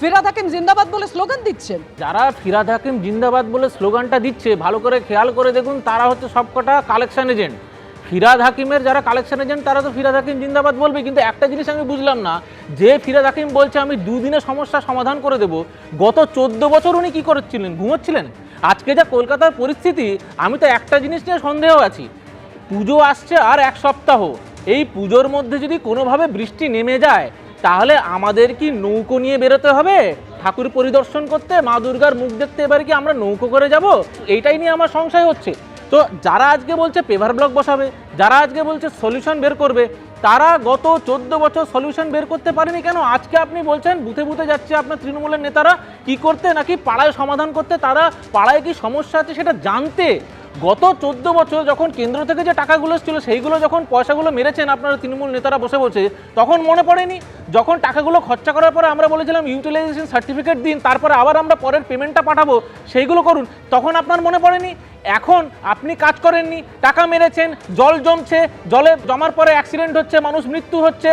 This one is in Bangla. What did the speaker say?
ফিরাদ হাকিম জিন্দাবাদ বলে স্লোগান দিচ্ছেন। যারা ফিরাদ হাকিম জিন্দাবাদ বলে স্লোগানটা দিচ্ছে, ভালো করে খেয়াল করে দেখুন, তারা হচ্ছে সবকটা কালেকশন এজেন্ট ফিরাদ হাকিমের যারা কালেকশন এজেন্ট তারা তো ফিরাদ হাকিম জিন্দাবাদ বলবে, কিন্তু একটা জিনিস আমি বুঝলাম না, যে ফিরাদ হাকিম বলছে, আমি দুদিনে সমস্যা সমাধান করে দেব। গত চোদ্দ বছর উনি কী করেছিলেন, ঘুমোচ্ছিলেন? আজকে যা কলকাতার পরিস্থিতি, আমি তো একটা জিনিস নিয়ে সন্দেহ আছি। পুজো আসছে আর এক সপ্তাহ। এই পুজোর মধ্যে যদি কোনোভাবে বৃষ্টি নেমে যায় তাহলে আমাদের কি নৌকো নিয়ে বেরোতে হবে? ঠাকুর পরিদর্শন করতে, মা দুর্গার মুখ দেখতে, এবার কি আমরা নৌকো করে যাব? এইটাই নিয়ে আমার সংশয় হচ্ছে। তো যারা আজকে বলছে পেভার ব্লক বসাবে, যারা আজকে বলছে সলিউশন বের করবে, তারা গত চোদ্দ বছর সলিউশন বের করতে পারেনি কেন? আজকে আপনি বলছেন, বুথে বুথে যাচ্ছে আপনার তৃণমূলের নেতারা, কি করতে নাকি পাড়ায় সমাধান করতে, তারা পাড়ায় কি সমস্যা আছে সেটা জানতে গত চোদ্দ বছর যখন কেন্দ্র থেকে যে টাকাগুলো ছিল সেইগুলো যখন পয়সাগুলো মেরেছেন আপনারা তৃণমূল নেতারা বসে বসে, তখন মনে পড়েনি? যখন টাকাগুলো খরচা করার পরে আমরা বলেছিলাম ইউটিলাইজেশন সার্টিফিকেট দিন, তারপরে আবার আমরা পরের পেমেন্টটা পাঠাবো, সেইগুলো করুন। তখন আপনার মনে পড়েনি? এখন আপনি কাজ করেননি, টাকা মেরেছেন, জল জমছে, জলে জমার পরে অ্যাক্সিডেন্ট হচ্ছে, মানুষ মৃত্যু হচ্ছে।